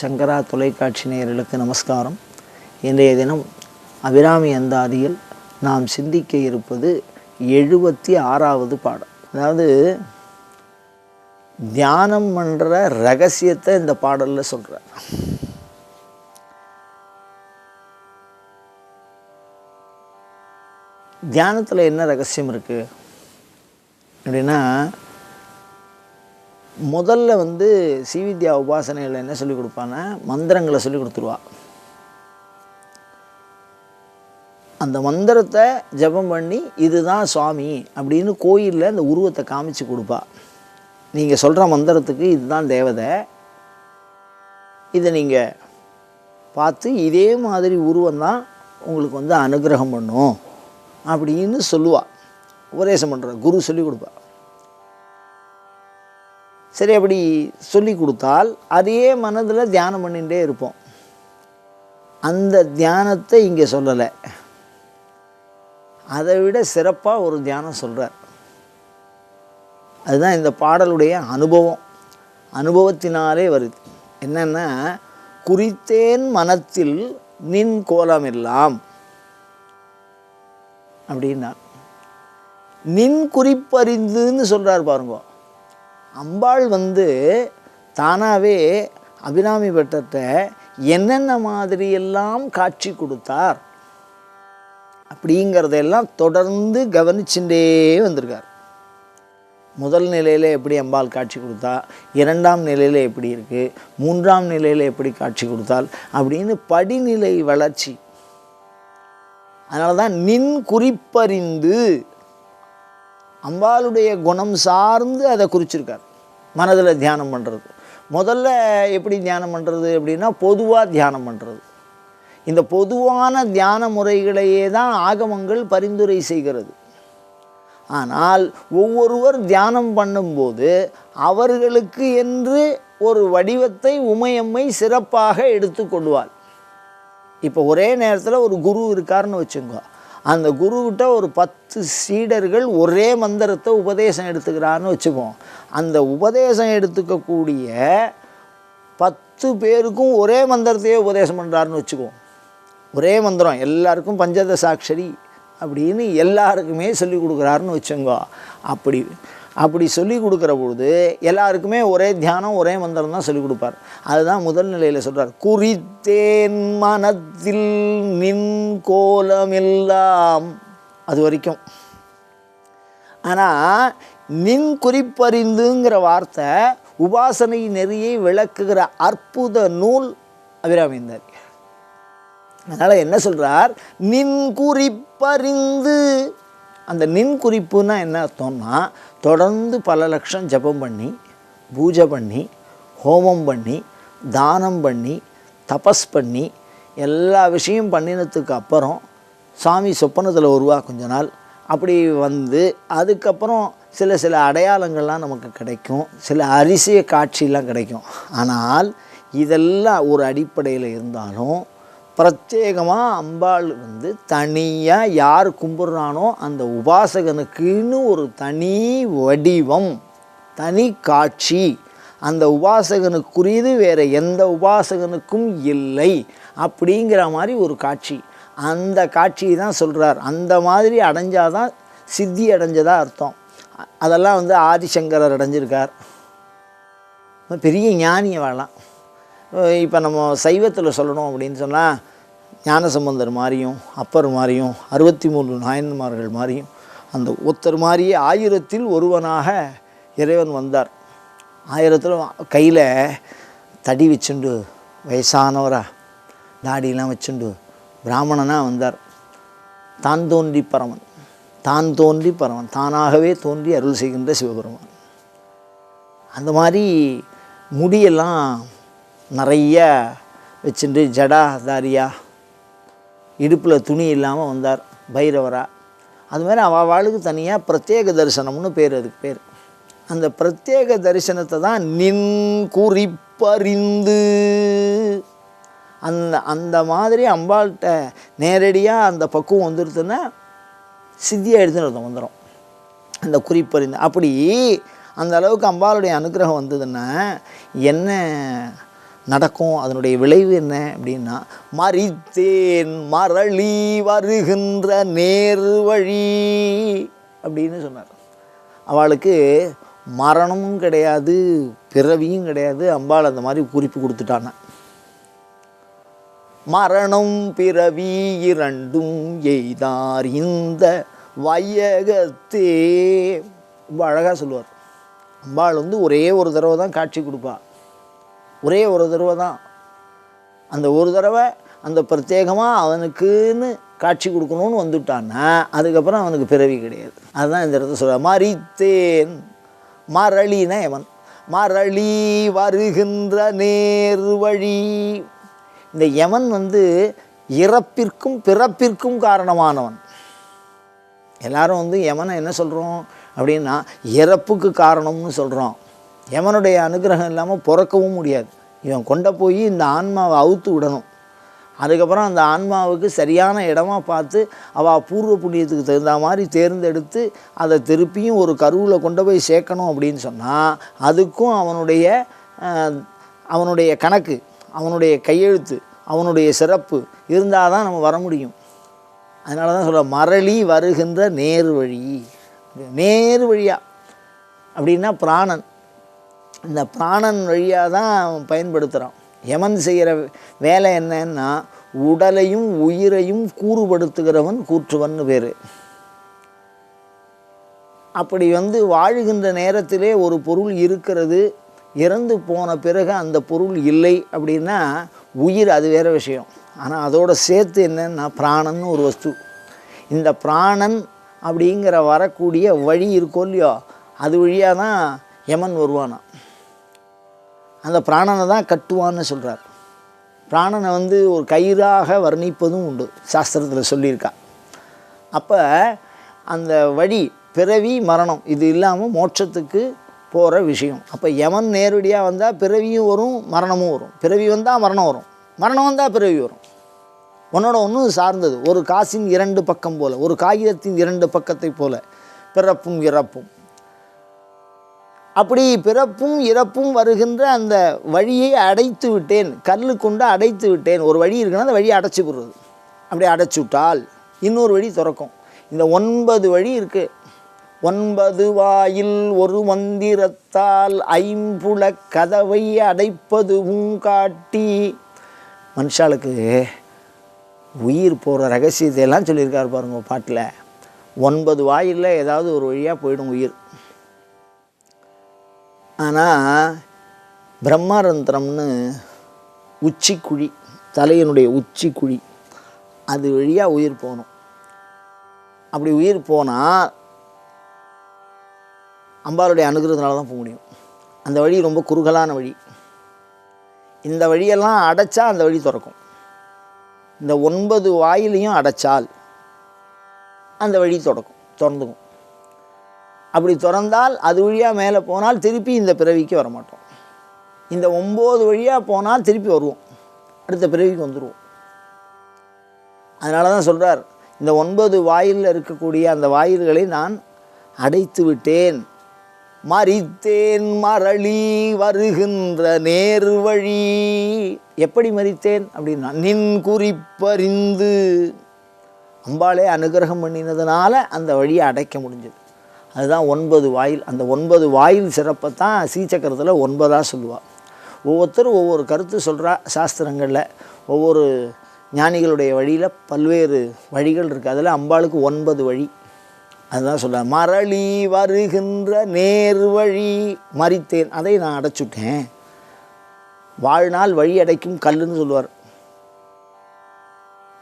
சங்கரா தொலைக்காட்சி நேயர்களுக்கு நமஸ்காரம். இன்றைய தினம் அபிராமி அந்தாதியில் நாம் சிந்திக்க இருப்பது எழுபத்தி ஆறாவது பாடம். அதாவது தியானம் பண்ணுற ரகசியத்தை இந்த பாடலில் சொல்கிறார் தியானத்தில் என்ன ரகசியம் இருக்குது அப்படின்னா முதல்ல வந்து சிவித்யா உபாசனையில் என்ன சொல்லிக் கொடுப்பான்னா மந்திரங்களை சொல்லி கொடுத்துருவா. அந்த மந்திரத்தை ஜெபம் பண்ணி இதுதான் சுவாமி அப்படின்னு கோயிலில் அந்த உருவத்தை காமிச்சு கொடுப்பா. நீங்கள் சொல்கிற மந்திரத்துக்கு இதுதான் தேவதை. இதை நீங்கள் பார்த்து இதே மாதிரி உருவம் தான் உங்களுக்கு வந்து அனுகிரகம் பண்ணும் அப்படின்னு சொல்லுவாள் உபதேசம் பண்ணுற குரு சொல்லி கொடுப்பா. சரி அப்படி சொல்லி கொடுத்தால் அதே மனதில் தியானம் பண்ணிகிட்டே இருப்போம். அந்த தியானத்தை இங்கே சொல்லலை. அதை விட சிறப்பாக ஒரு தியானம் சொல்கிறார் அதுதான் இந்த பாடலுடைய அனுபவம். அனுபவத்தினாலே வருது. என்னென்னா குறித்தேன் மனத்தில் நின் கோலமெல்லாம் அப்படின்னா நின் குறிப்பறிந்துன்னு சொல்கிறார் பாருங்க. அம்பாள் வந்து தானாகவே அபிராமி பட்டத்தை என்னென்ன மாதிரியெல்லாம் காட்சி கொடுத்தார் அப்படிங்கிறதெல்லாம் தொடர்ந்து கவனிச்சுட்டே வந்திருக்கார். முதல் நிலையில் எப்படி அம்பாள் காட்சி கொடுத்தா இரண்டாம் நிலையில் எப்படி இருக்குது மூன்றாம் நிலையில் எப்படி காட்சி கொடுத்தால் அப்படின்னு படிநிலை வளர்ச்சி. அதனால தான் நின் குறிப்பறிந்து அம்பாளுடைய குணம் சார்ந்து அதை குறிச்சிருக்கார். மனதில் தியானம் பண்ணுறது முதல்ல எப்படி தியானம் பண்ணுறது அப்படின்னா பொதுவாக தியானம் பண்ணுறது இந்த பொதுவான தியான முறைகளையே தான் ஆகமங்கள் பரிந்துரை செய்கிறது. ஆனால் ஒவ்வொருவர் தியானம் பண்ணும்போது அவர்களுக்கு என்று ஒரு வடிவத்தை உமையம்மை சிறப்பாக எடுத்துக்கொள்வாள் இப்போ ஒரே நேரத்தில் ஒரு குரு இருக்காருன்னு வச்சுங்க அந்த குருக்கிட்ட ஒரு பத்து சீடர்கள் ஒரே மந்திரத்தை உபதேசம் எடுத்துக்கிறான்னு வச்சுப்போம் அந்த உபதேசம் எடுத்துக்கக்கூடிய பத்து பேருக்கும் ஒரே மந்திரத்தையே உபதேசம் பண்ணுறாருன்னு வச்சுக்குவோம் ஒரே மந்திரம் எல்லாருக்கும் பஞ்சதசாட்சரி அப்படின்னு எல்லாருக்குமே சொல்லி கொடுக்குறாருன்னு வச்சுங்கோ. அப்படி அப்படி சொல்லி கொடுக்குற பொழுது எல்லாருக்குமே ஒரே தியானம் ஒரே மந்திரம் தான் சொல்லி கொடுப்பார். அதுதான் முதல் நிலையில் சொல்கிறார் குறித்தேன் மனத்தில் நின் கோலமில்லாம் அது வரைக்கும். ஆனால் நின் குறிப்பறிந்துங்கிற வார்த்தை உபாசனை நெறியை விளக்குகிற அற்புத நூல் அபிராமிந்தார். அதனால் என்ன சொல்கிறார் நின் குறிப்பறிந்து அந்த நின் குறிப்புன்னா என்ன அர்த்தம்னா தொடர்ந்து பல லட்சம் ஜபம் பண்ணி பூஜை பண்ணி ஹோமம் பண்ணி தானம் பண்ணி தபஸ் பண்ணி எல்லா விஷயம் பண்ணினதுக்கு அப்புறம் சாமி சொப்பனத்தில் உருவா கொஞ்ச நாள். அப்படி வந்து அதுக்கப்புறம் சில சில அடையாளங்கள்லாம் நமக்கு கிடைக்கும். சில அரிசிய காட்சியெலாம் கிடைக்கும். ஆனால் இதெல்லாம் ஒரு அடிப்படையில் இருந்தாலும் பிரத்யேகமாக அம்பாள் வந்து தனியாக யார் கும்பிட்றானோ அந்த உபாசகனுக்குன்னு ஒரு தனி வடிவம் தனி காட்சி. அந்த உபாசகனுக்குரியது வேறு எந்த உபாசகனுக்கும் இல்லை அப்படிங்கிற மாதிரி ஒரு காட்சி. அந்த காட்சியை தான் சொல்கிறார் அந்த மாதிரி அடைஞ்சாதான் சித்தி அடைஞ்சதா அர்த்தம். அதெல்லாம் வந்து ஆதிசங்கரர் அடைஞ்சிருக்கார். பெரிய ஞானியை வாழலாம். இப்போ நம்ம சைவத்தில் சொல்லணும் அப்படின்னு சொன்னால் ஞானசம்பந்தர் மாதிரியும் அப்பர் மாதிரியும் அறுபத்தி மூன்று நாயன்மார்கள் மாதிரியும் அந்த ஒருத்தர் மாதிரியே ஆயிரத்தில் ஒருவனாக இறைவன் வந்தார். ஆயிரத்தில் கையில் தடி வச்சுண்டு வயசானவரா தாடியெலாம் வச்சுண்டு பிராமணனாக வந்தார். தான் தோன்றி பரவன் தான் தோன்றி பரவன் தானாகவே தோன்றி அருள் செய்கின்ற சிவபெருமான். அந்த மாதிரி முடியெல்லாம் நிறைய வச்சுட்டு ஜடாதாரியா இடுப்பில் துணி இல்லாமல் வந்தார் பைரவராக அதுமாதிரி அவள் வாளுக்கு தனியாக பிரத்யேக தரிசனம்னு பேர் அதுக்கு பேர். அந்த பிரத்யேக தரிசனத்தை தான் நின் குறிப்பறிந்து. அந்த அந்த மாதிரி அம்பாள்கிட்ட நேரடியாக அந்த பக்குவம் வந்துடுதுன்னா சித்தியாக எடுத்துன்னு வந்துடும் அந்த குறிப்பறிந்து. அப்படி அந்த அளவுக்கு அம்பாளுடைய அனுகிரகம் வந்ததுன்னா என்ன நடக்கும் அதனுடைய விளைவு என்ன அப்படின்னா மறித்தேன் மரளி வருகின்ற நேர் வழி அப்படின்னு சொன்னார். அவளுக்கு மரணமும் கிடையாது பிறவியும் கிடையாது அம்பாள் அந்த மாதிரி குறிப்பு கொடுத்துட்டான மரணம் பிறவி இரண்டும் எய்தார் இந்த வையகத்தே ரொம்ப அழகாக சொல்லுவார். அம்பாள் வந்து ஒரே ஒரு தடவை தான் காட்சி கொடுப்பா. ஒரே ஒரு தடவை தான். அந்த ஒரு தடவை அந்த பிரத்யேகமாக அவனுக்குன்னு காட்சி கொடுக்கணும்னு வந்துட்டான்னா அதுக்கப்புறம் அவனுக்கு பிறவி கிடையாது. அதுதான் இந்த இடத்த சொல்ற மாறித்தேன் மரளினா எவன்? மரளி வருகின்ற நேர் வழி. இந்த யமன் வந்து இறப்பிற்கும் பிறப்பிற்கும் காரணமானவன். எல்லாரும் வந்து யமனை என்ன சொல்கிறோம் அப்படின்னா இறப்புக்கு காரணம்னு சொல்கிறோம் யமனுடைய அனுகிரகம் இல்லாமல் பிறக்கவும் முடியாது. இவன் கொண்ட போய் இந்த ஆன்மாவை அவுத்து விடணும். அதுக்கப்புறம் அந்த ஆன்மாவுக்கு சரியான இடமா பார்த்து அவள் பூர்வ புண்ணியத்துக்கு தகுந்த மாதிரி தேர்ந்தெடுத்து அதை திருப்பியும் ஒரு கருவில் கொண்டு போய் சேர்க்கணும் அப்படின்னு சொன்னால் அதுக்கும் அவனுடைய அவனுடைய கணக்கு அவனுடைய கையெழுத்து அவனுடைய சிறப்பு இருந்தால் தான் நம்ம வர முடியும். அதனால தான் சொல்ல மரளி வருகின்ற நேர் வழி நேர் வழியா அப்படின்னா பிராணன். இந்த பிராணன் வழியாக தான் பயன்படுத்துகிறோம் பயன்படுத்துகிறான். யமன் செய்கிற வேலை என்னன்னா உடலையும் உயிரையும் கூறுபடுத்துகிறவன் கூற்றுவன் பேர் அப்படி வந்து வாழுகின்ற நேரத்திலே ஒரு பொருள் இருக்கிறது இறந்து போன பிறகு அந்த பொருள் இல்லை அப்படின்னா உயிர் அது வேற விஷயம். ஆனால் அதோட சேர்த்து என்னன்னா பிராணன் ஒரு வஸ்து. இந்த பிராணன் அப்படிங்கிற வரக்கூடிய வழி இருக்கோ இல்லையோ அது வழியாக தான் யமன் வருவானா? அந்த பிராணனை தான் கட்டுவான்னு சொல்கிறார் பிராணனை வந்து ஒரு கயிறாக வர்ணிப்பதும் உண்டு சாஸ்திரத்தில் சொல்லியிருக்கா. அப்போ அந்த வழி பிறவி மரணம் இது இல்லாமல் மோட்சத்துக்கு போகிற விஷயம். அப்போ எவன் நேரடியாக வந்தால் பிறவியும் வரும் மரணமும் வரும். பிறவி வந்தால் மரணம் வரும் மரணம் வந்தால் பிறவி வரும். உன்னோட ஒன்றும் சார்ந்தது. ஒரு காசின் இரண்டு பக்கம் போல் ஒரு காகிதத்தின் இரண்டு பக்கத்தை போல் பிறப்பும் இறப்பும். அப்படி பிறப்பும் இறப்பும் வருகின்ற அந்த வழியை அடைத்து விட்டேன். கல் கொண்டு அடைத்து விட்டேன். ஒரு வழி இருக்குன்னா அந்த வழியை அடைச்சி விடுறது. அப்படி அடைச்சி விட்டால் இன்னொரு வழி திறக்கும். இந்த ஒன்பது வழி இருக்குது ஒன்பது வாயில் ஒரு மந்திரத்தால் ஐம்புல கதவை அடைப்பதுவும் காட்டி. மனுஷாளுக்கு உயிர் போகிற ரகசியத்தையெல்லாம் சொல்லியிருக்காரு பாருங்க பாட்டில். ஒன்பது வாயிலில் ஏதாவது ஒரு வழியாக போயிடும் உயிர். ஆனால் பிரம்மாரந்திரம்னு உச்சிக்குழி தலையினுடைய உச்சிக்குழி அது வழியாக உயிர் போகணும். அப்படி உயிர் போனால் அம்பாளுடைய அனுகிரகத்தினால தான் போக முடியும். அந்த வழி ரொம்ப குறுகலான வழி. இந்த வழியெல்லாம் அடைச்சா அந்த வழி திறக்கும். இந்த ஒன்பது வாயிலையும் அடைச்சால் அந்த வழி தொடக்கும் திறந்துக்கும். அப்படி திறந்தால் அது வழியாக மேலே போனால் திருப்பி இந்த பிறவிக்கு வர மாட்டோம் இந்த ஒம்பது வழியாக போனால் திருப்பி வருவோம். அடுத்த பிறவிக்கு வந்துடுவோம் அதனால தான் சொல்கிறார் இந்த ஒன்பது வாயிலில் இருக்கக்கூடிய அந்த வாயில்களை நான் அடைத்து விட்டேன். மறித்தேன் மரளி வருகின்ற நேர் வழி. எப்படி மறித்தேன் அப்படின்னா நின் குறிப்பறிந்து. அம்பாலே அனுகிரகம் பண்ணினதுனால அந்த வழியை அடைக்க முடிஞ்சது. அதுதான் ஒன்பது வாயில் அந்த ஒன்பது வாயில் சிறப்பை தான் சீச்சக்கரத்தில் ஒன்பதாக சொல்லுவாள் ஒவ்வொருத்தரும் ஒவ்வொரு கருத்து சொல்கிறா சாஸ்திரங்களில். ஒவ்வொரு ஞானிகளுடைய வழியில் பல்வேறு வழிகள் இருக்குது அதில் அம்பாளுக்கு ஒன்பது வழி. அதுதான் சொல்கிறார் மரளி வருகின்ற நேர் வழி மறித்தேன். அதை நான் அடைச்சுட்டேன். வாழ்நாள் வழி அடைக்கும் கல்லுன்னு சொல்லுவார்.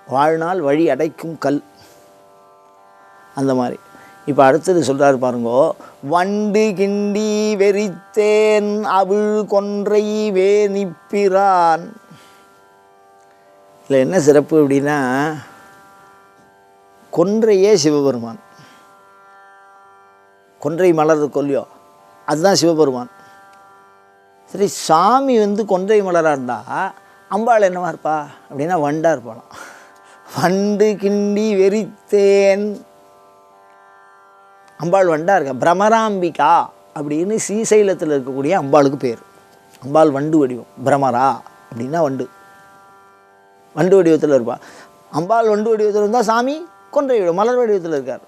வாழ்நாள் வழி அடைக்கும் கல். அந்த மாதிரி. இப்போ அடுத்தது சொல்கிறாரு பாருங்கோ. வண்டு கிண்டி வெறித்தேன் அவிழ் கொன்றை வேணிப்பிரான். இதில் என்ன சிறப்பு அப்படின்னா கொன்றையே சிவபெருமான். கொன்றை மலர் கொல்லியோ அதுதான் சிவபெருமான். சரி சாமி வந்து கொன்றை மலராக இருந்தால் அம்பாள் என்னவா இருப்பா? அப்படின்னா வண்டாக இருப்பாளாம். வண்டு கிண்டி வெறித்தேன் அம்பாள் வண்டா இருக்கா? பிரமராம்பிகா அப்படின்னு ஸ்ரீசைலத்தில் இருக்கக்கூடிய அம்பாளுக்கு பேர். அம்பாள் வண்டு வடிவம். பிரமரா அப்படின்னா வண்டு. வண்டு வடிவத்தில் இருப்பாள் அம்பாள் வண்டு வடிவத்தில் இருந்தால் சாமி கொன்றை விடும் மலர் வடிவத்தில் இருக்கார்.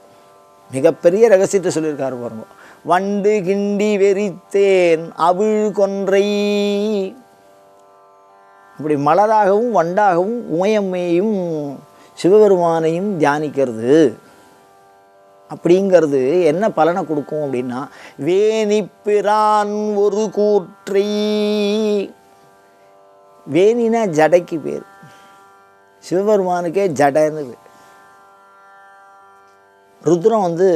மிகப்பெரிய ரகசியத்தை சொல்லியிருக்காரு பாருங்க. வண்டு கிண்டி வெறித்தேன் அவிழ் கொன்றை. இப்படி மலராகவும் வண்டாகவும் உமையம்மையையும் சிவபெருமானையும் தியானிக்கிறது. அப்படிங்கிறது என்ன பலனை கொடுக்கும் அப்படின்னா வேணிப்பிரான் ஒரு கூற்றை. வேணினா ஜடைக்கு பேர். சிவபெருமானுக்கே ஜடைன்னு பேர் ருத்ரம் வந்து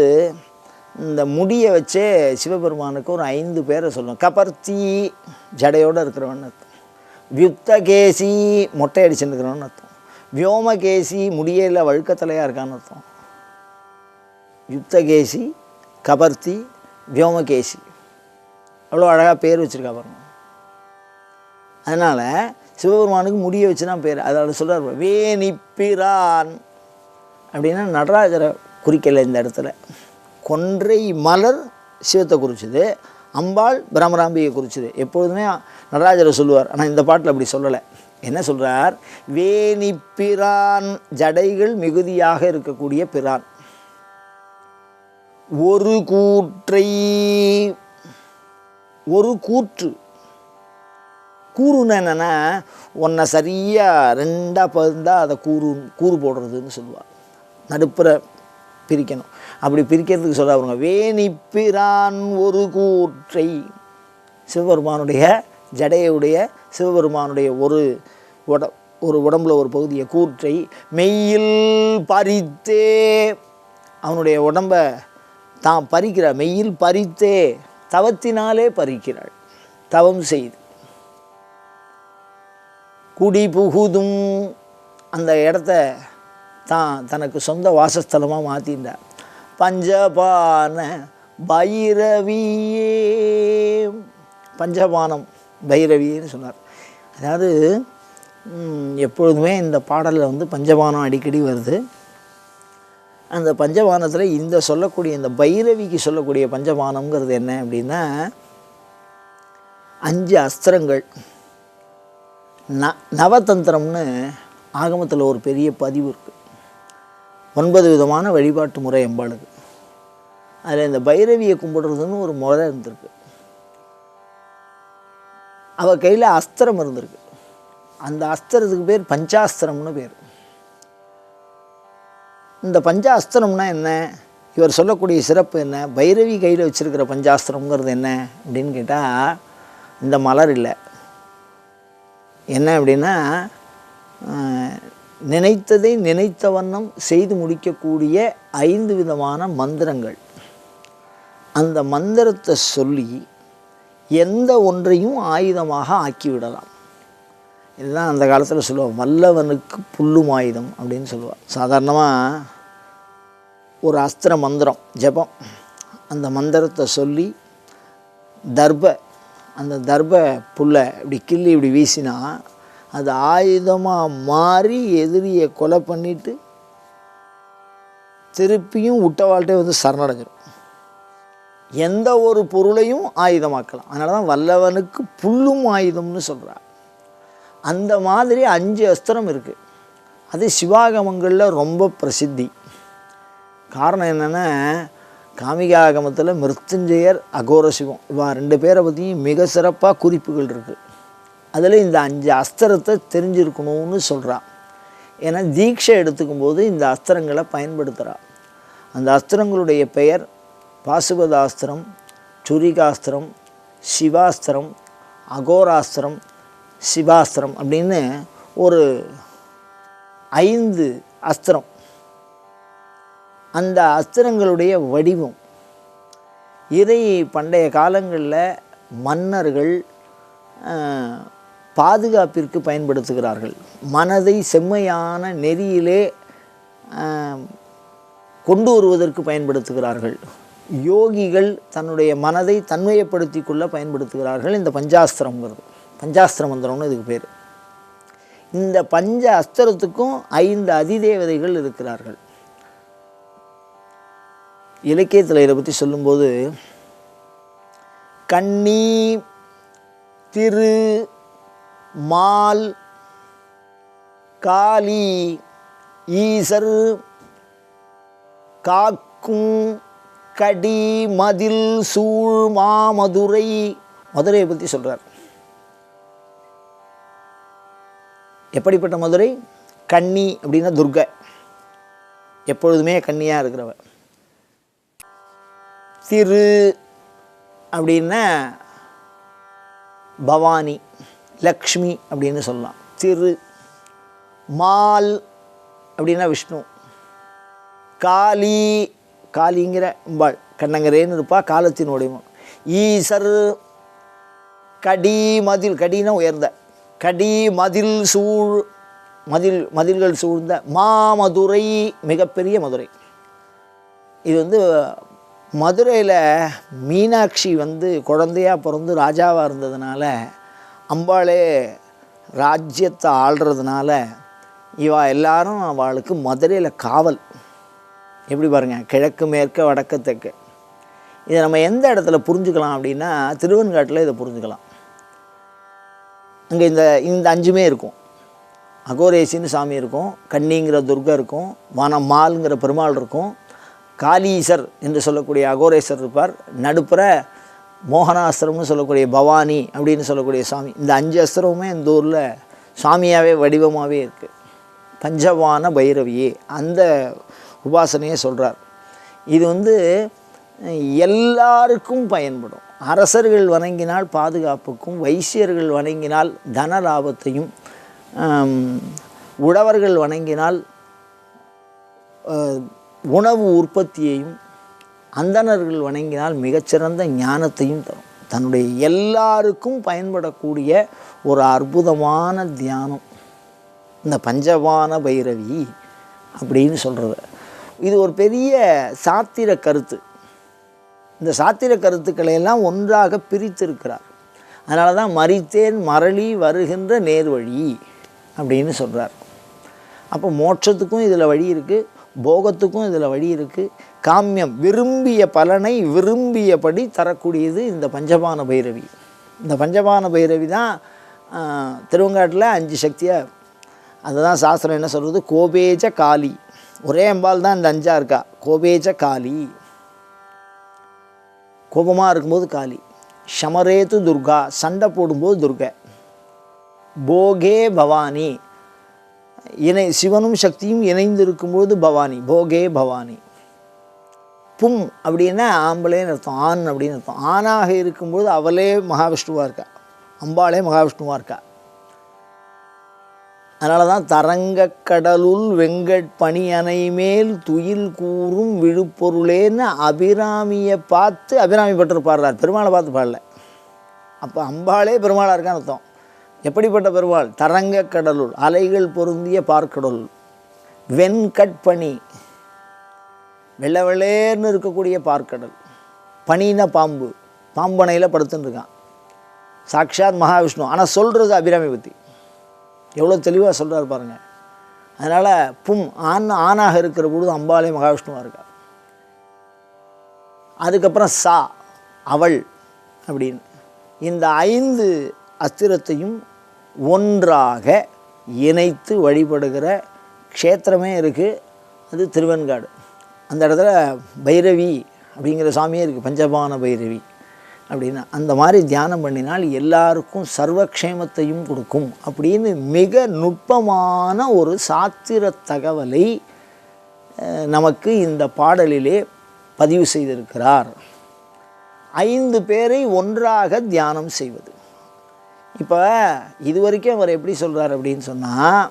இந்த முடியை வச்சே சிவபெருமானுக்கு ஒரு ஐந்து பேரை சொல்லணும் கபர்த்தி ஜடையோடு இருக்கிறவன் அர்த்தம். வியுத்தகேசி மொட்டை அடிச்சுன்னு இருக்கிறவன் அர்த்தம். வியோமகேசி முடியல வழுக்கத்தலையாக இருக்கான்னு அர்த்தம். யுக்தகேசி கபர்த்தி வியோமகேசி. அவ்வளோ அழகாக பேர் வச்சுருக்கா பாருங்க. அதனால் சிவபெருமானுக்கு முடிய வச்சு தான் பேர் அதில் சொல்கிறார் வேணிப்பிரான். அப்படின்னா நடராஜரை குறிக்கலை இந்த இடத்துல. கொன்றை மலர் சிவத்தை குறிச்சுது அம்பாள் பிரமராம்பியை குறிச்சுது. எப்பொழுதுமே நடராஜரை சொல்லுவார் ஆனால் இந்த பாட்டில் அப்படி சொல்லலை. என்ன சொல்கிறார் வேணிப்பிரான் ஜடைகள் மிகுதியாக இருக்கக்கூடிய பிரான். ஒரு கூற்றை ஒரு கூற்று. கூறுன்னு என்னென்னா உன்னை சரியாக ரெண்டாக பகிர்ந்தா அதை கூறு கூறு போடுறதுன்னு சொல்லுவாள் நடுப்புற பிரிக்கணும். அப்படி பிரிக்கிறதுக்கு சொல்ல அவங்க வேணிப்பிரான் ஒரு கூற்றை. சிவபெருமானுடைய ஜடையுடைய சிவபெருமானுடைய ஒரு உட ஒரு உடம்புல ஒரு பகுதியை கூற்றை மெய்யில் பறித்தே. அவனுடைய உடம்பை தான் பறிக்கிறார் மெய்யில் பறித்தே தவத்தினாலே பறிக்கிறாள். தவம் செய்து. குடி புகுதும். அந்த இடத்த தான் தனக்கு சொந்த வாசஸ்தலமாக மாற்றின்றார் பஞ்சபான பைரவியே. பஞ்சபானம் பைரவியேன்னு சொன்னார். அதாவது எப்பொழுதுமே இந்த பாடலில் வந்து பஞ்சபானம் அடிக்கடி வருது. அந்த பஞ்சபானத்தில் இந்த சொல்லக்கூடிய இந்த பைரவிக்கு சொல்லக்கூடிய பஞ்சபானம்ங்கிறது என்ன அப்படின்னா அஞ்சு அஸ்திரங்கள். ந நவதந்திரம்னு ஆகமத்தில் ஒரு பெரிய பதிவு இருக்குது ஒன்பது விதமான வழிபாட்டு முறை எம்பாளுக்கு அதில் இந்த பைரவியை கும்பிடுறதுன்னு ஒரு முறை இருந்திருக்கு. அவள் கையில் அஸ்திரம் இருந்திருக்கு. அந்த அஸ்திரத்துக்கு பேர் பஞ்சாஸ்திரம்னு பேர். இந்த பஞ்சாஸ்திரம்னா என்ன? இவர் சொல்லக்கூடிய சிறப்பு என்ன? பைரவி கையில் வச்சுருக்கிற பஞ்சாஸ்திரம்ங்கிறது என்ன? அப்படின்னு கேட்டால் இந்த மலர் இல்லை. என்ன அப்படின்னா நினைத்ததை நினைத்த வண்ணம் செய்து முடிக்கக்கூடிய ஐந்து விதமான மந்திரங்கள். அந்த மந்திரத்தை சொல்லி எந்த ஒன்றையும் ஆயுதமாக ஆக்கிவிடலாம். இதுதான் அந்த காலத்தில் சொல்லுவாள் வல்லவனுக்கு புல்லும் ஆயுதம் அப்படின்னு சொல்லுவாள் சாதாரணமாக ஒரு அஸ்திர மந்திரம் ஜெபம். அந்த மந்திரத்தை சொல்லி தர்ப அந்த தர்ப புல்லை இப்படி கிள்ளி இப்படி வீசினா அது ஆயுதமாக மாறி எதிரியை கொலை பண்ணிட்டு திருப்பியும் விட்டவாழ்கிட்டே வந்து சரணடைஞ்சிடும் எந்த ஒரு பொருளையும் ஆயுதமாக்கலாம். அதனால தான் வல்லவனுக்கு புல்லும் ஆயுதம்னு சொல்கிறார் அந்த மாதிரி அஞ்சு அஸ்திரம் இருக்குது அது சிவாகமங்களில் ரொம்ப பிரசித்தி. காரணம் என்னென்னா காமிகாகமத்தில் மிருத்துஞ்சயர் அகோர சிவம் இவா ரெண்டு பேரை பற்றியும் மிக சிறப்பாக குறிப்புகள் இருக்குது அதில் இந்த அஞ்சு அஸ்திரத்தை தெரிஞ்சிருக்கணும்னு சொல்கிறான் ஏன்னா தீட்சை எடுத்துக்கும் போது இந்த அஸ்திரங்களை பயன்படுத்துகிறாள் அந்த அஸ்திரங்களுடைய பெயர் பாசுபதாஸ்திரம் சுரிகாஸ்திரம் சிவாஸ்திரம் அகோராஸ்திரம் சிவாஸ்திரம் அப்படின்னு ஒரு ஐந்து அஸ்திரம். அந்த அஸ்திரங்களுடைய வடிவம். இதை பண்டைய காலங்களில் மன்னர்கள் பாதுகாப்பிற்கு பயன்படுத்துகிறார்கள். மனதை செம்மையான நெறியிலே கொண்டு வருவதற்கு பயன்படுத்துகிறார்கள். யோகிகள் தன்னுடைய மனதை தன்மையப்படுத்தி கொள்ள பயன்படுத்துகிறார்கள் இந்த பஞ்சாஸ்திரம்ங்கிறது. பஞ்சாஸ்திர மந்திரம்னு இதுக்கு பேர். இந்த பஞ்ச அஸ்திரத்துக்கும் ஐந்து அதிதேவதைகள் இருக்கிறார்கள். இலக்கியத்தில் இதை பற்றி சொல்லும்போது கன்னி திரு மால் காளி ஈசர் காக்கும் கடி மதில் சூழ் மாமதுரை மதுரையை பற்றி சொல்கிறார் எப்படிப்பட்ட மதுரை? கன்னி அப்படின்னா துர்கை. எப்பொழுதுமே கன்னியாக இருக்கிறவ. திரு அப்படின்னா பவானி லக்ஷ்மி அப்படின்னு சொல்லலாம். திரு மால் அப்படின்னா விஷ்ணு. காளி காளிங்கிற அம்பாள் கண்ணங்கரேன்னு இருப்பா காலத்தின் உடையவன் ஈசர் கடி மதில். கடினா உயர்ந்த. கடி மதில் சூழ் மதில் மதில்கள் சூழ்ந்த மாமதுரை மிகப்பெரிய மதுரை. இது வந்து மதுரையில் மீனாட்சி வந்து குழந்தையா பிறந்து ராஜாவாக இருந்ததுனால அம்பாளே ராஜ்யத்தை ஆள்றதுனால இவா எல்லாரும் அவளுக்கு மதுரையில் காவல். எப்படி பாருங்கள் கிழக்கு மேற்கு வடக்கு தெற்கு. இதை நம்ம எந்த இடத்துல புரிஞ்சுக்கலாம் அப்படின்னா திருவெண்காட்டில் இதை புரிஞ்சுக்கலாம். அங்கே இந்த இந்த அஞ்சுமே இருக்கும். அகோரேசின்னு சாமி இருக்கும் கன்னிங்கிற துர்கா இருக்கும் வனமால்ங்கிற பெருமாள் இருக்கும். காளீசர் என்று சொல்லக்கூடிய அகோரேசர் இருப்பார். நடுப்புற மோகனாஸ்திரம்னு சொல்லக்கூடிய பவானி அப்படின்னு சொல்லக்கூடிய சாமி. இந்த அஞ்சு அஸ்திரமுமே இந்த ஊரில் சாமியாகவே வடிவமாகவே இருக்குது பஞ்சவான பைரவியே அந்த உபாசனையை சொல்கிறார் இது வந்து எல்லாருக்கும் பயன்படும். அரசர்கள் வணங்கினால் பாதுகாப்புக்கும் வைசியர்கள் வணங்கினால் தன லாபத்தையும் உழவர்கள் வணங்கினால் உணவு உற்பத்தியையும் அந்தணர்கள் வணங்கினால் மிகச்சிறந்த ஞானத்தையும் தரும். தன்னுடைய எல்லாருக்கும் பயன்படக்கூடிய ஒரு அற்புதமான தியானம். இந்த பஞ்சவான பைரவி அப்படின்னு சொல்கிறது இது ஒரு பெரிய சாத்திர கருத்து. இந்த சாத்திர கருத்துக்களை எல்லாம் ஒன்றாக பிரித்திருக்கிறார். அதனால தான் மறித்தேன் மரளி வருகின்ற நேர்வழி அப்படின்னு சொல்கிறார் அப்போ மோட்சத்துக்கும் இதில் வழி இருக்குது போகத்துக்கும் இதில் வழி இருக்குது காமியம் விரும்பிய பலனை விரும்பியபடி தரக்கூடியது இந்த பஞ்சபான பைரவி. இந்த பஞ்சபான பைரவி தான் திருவங்காட்டில் அஞ்சு சக்தியாக அதுதான் சாஸ்திரம் என்ன சொல்கிறது கோபேஜ காளி ஒரே அம்பாள் தான் இந்த அஞ்சா இருக்கா? கோபேஜ காளி கோபமாக இருக்கும்போது காளி ஷமரேத்து துர்கா சண்டை போடும்போது துர்கை. போகே பவானி. இணை சிவனும் சக்தியும் இணைந்து இருக்கும்போது பவானி. போகே பவானி. பும் அப்படின்னா ஆம்பளேன்னு அர்த்தம் ஆண் அப்படின்னு அர்த்தம். ஆணாக இருக்கும்போது அவளே மகாவிஷ்ணுவாக இருக்கா? அம்பாளே மகாவிஷ்ணுவாக இருக்கா? அதனால தான் தரங்கக்கடலுள் வெங்கட் பனி அணை மேல் துயில் கூறும் விழுப்பொருளேன்னு அபிராமியை பார்த்து அபிராமி பட்டர் பாடுறார். பெருமாளை பார்த்து பாடல. அப்போ அம்பாளே பெருமாளாக இருக்கான்னு அர்த்தம். எப்படிப்பட்ட பெருமாள்? தரங்கக்கடலுள் அலைகள் பொருந்திய பார்க்கடல் வெண்கட்பணி வெள்ளை வெள்ளேர்னு இருக்கக்கூடிய பார்க்கடல். பனின பாம்பு பாம்பனையில் படுத்துன்னு இருக்கான். சாக்ஷாத் மகாவிஷ்ணு. ஆனால் சொல்கிறது அபிராமி பற்றி எவ்வளோ தெளிவாக சொல்கிறார் பாருங்கள் அதனால் பும் ஆண் ஆணாக இருக்கிற பொழுது அம்பாலே மகாவிஷ்ணுவாக இருக்கா. அதுக்கப்புறம் சா அவள் அப்படின்னு. இந்த ஐந்து அஸ்திரத்தையும் ஒன்றாக இணைத்து வழிபடுகிற க்ஷேத்திரமே இருக்குது அது திருவெண்காடு. அந்த இடத்துல பைரவி அப்படிங்கிற சாமியே இருக்குது பஞ்சபான பைரவி. அப்படின்னா அந்த மாதிரி தியானம் பண்ணினால் எல்லாருக்கும் சர்வக்ஷேமத்தையும் கொடுக்கும் அப்படின்னு மிக நுட்பமான ஒரு சாத்திர தகவலை நமக்கு இந்த பாடலிலே பதிவு செய்திருக்கிறார். ஐந்து பேரை ஒன்றாக தியானம் செய்வது. இப்போ இது வரைக்கும் அவர் எப்படி சொல்கிறார் அப்படின்னு சொன்னால்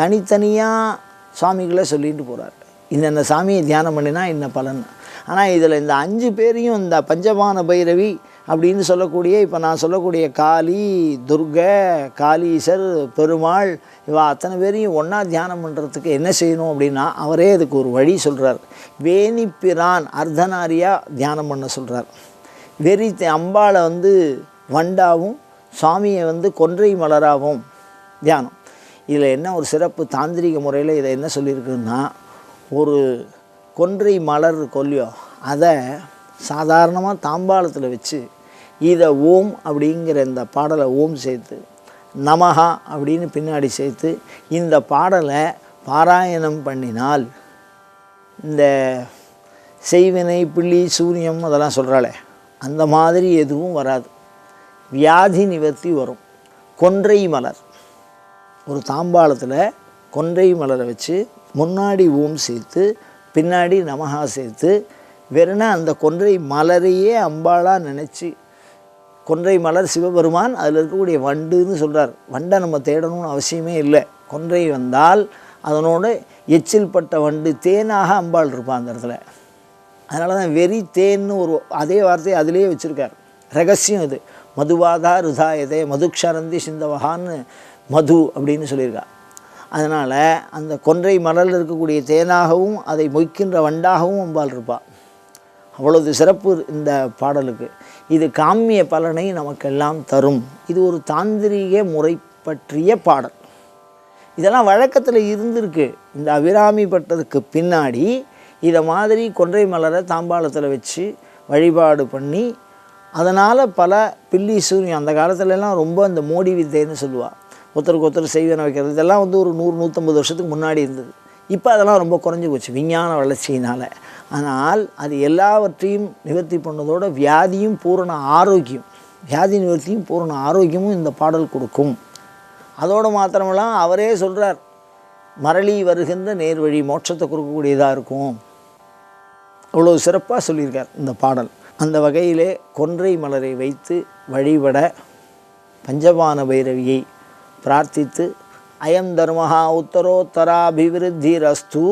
தனித்தனியாக சுவாமிகளை சொல்லிட்டு போகிறார் இந்தந்த சாமியை தியானம் பண்ணினா என்ன பலன்? ஆனால் இதில் இந்த அஞ்சு பேரையும் இந்த பஞ்சபான பைரவி அப்படின்னு சொல்லக்கூடிய இப்போ நான் சொல்லக்கூடிய காளி துர்கை காளீசர் பெருமாள் இவா அத்தனை பேரையும் ஒன்றா தியானம் பண்ணுறதுக்கு என்ன செய்யணும் அப்படின்னா அவரே அதுக்கு ஒரு வழி சொல்கிறார் வேணிப்பிரான் அர்த்தநாரியாக தியானம் பண்ண சொல்கிறார் வெறி அம்பாளை வந்து வண்டாவும் சுவாமியை வந்து கொன்றை மலராகவும் தியானம். இதில் என்ன ஒரு சிறப்பு தாந்திரிக முறையில் இதை என்ன சொல்லியிருக்குன்னா ஒரு கொன்றை மலர் கொல்லியோ அதை சாதாரணமாக தாம்பாளத்தில் வச்சு இதை ஓம் அப்படிங்கிற இந்த பாடலை ஓம் சேர்த்து நமஹா அப்படின்னு பின்னாடி சேர்த்து இந்த பாடலை பாராயணம் பண்ணினால் இந்த செய்வினை பிள்ளி சூரியம் அதெல்லாம் சொல்கிறாளே அந்த மாதிரி எதுவும் வராது. வியாதி நிவர்த்தி வரும். கொன்றை மலர். ஒரு தாம்பாளத்தில் கொன்றை மலரை வச்சு முன்னாடி ஓம் சேர்த்து பின்னாடி நமஹா சேர்த்து வெறுனா அந்த கொன்றை மலரையே அம்பாளாக நினச்சி கொன்றை மலர் சிவபெருமான் அதில் இருக்கக்கூடிய வண்டுன்னு சொல்கிறார் வண்டை நம்ம தேடணும்னு அவசியமே இல்லை. கொன்றை வந்தால் அதனோட எச்சில் பட்ட வண்டு தேனாக அம்பாள் இருப்பான் அந்த இடத்துல. அதனால தான் வெறி தேன்னு ஒரு அதே வார்த்தையை அதிலே வச்சுருக்கார். ரகசியம் இது. மதுவாதா ருதாயதே மதுக்ஷரந்தி சிந்தவகான்னு மது அப்படின்னு சொல்லியிருக்கா. அதனால் அந்த கொன்றை மலரில் இருக்கக்கூடிய தேனாகவும் அதை மொய்க்கின்ற வண்டாகவும் அம்பாள் இருப்பாள் அவ்வளவு சிறப்பு இந்த பாடலுக்கு. இது காமிய பலனை நமக்கெல்லாம் தரும். இது ஒரு தாந்திரிக முறை பற்றிய பாடல். இதெல்லாம் வழக்கத்தில் இருந்திருக்கு. இந்த அபிராமி பட்டதுக்கு பின்னாடி இதை மாதிரி கொன்றை மலரை தாம்பாளத்தில் வச்சு வழிபாடு பண்ணி அதனால் பல பில்லி சூரியன் அந்த காலத்துலலாம் ரொம்ப இந்த மோடி வித்தைன்னு சொல்லுவாள் ஒருத்தருக்கு ஒருத்தர் செய்வன வைக்கிறது. இதெல்லாம் வந்து ஒரு நூறு நூற்றம்பது வருஷத்துக்கு முன்னாடி இருந்தது. இப்போ அதெல்லாம் ரொம்ப குறைஞ்சி போச்சு. விஞ்ஞான வளர்ச்சியினால். ஆனால் அது எல்லாவற்றையும் நிவர்த்தி பண்ணதோட வியாதியும் பூரண ஆரோக்கியம். வியாதி நிவர்த்தியும் பூரண ஆரோக்கியமும் இந்த பாடல் கொடுக்கும். அதோடு மாத்திரமெல்லாம் அவரே சொல்கிறார் மரளி வருகின்ற நேர்வழி மோட்சத்தை கொடுக்கக்கூடியதாக இருக்கும். அவ்வளோ சிறப்பாக சொல்லியிருக்கார் இந்த பாடல். அந்த வகையிலே கொன்றை மலரை வைத்து வழிபட பஞ்சபான பைரவியை பிரார்த்தித்து அயம் தர்மஹா உத்தரோத்தராபிவிருத்திரஸ்து.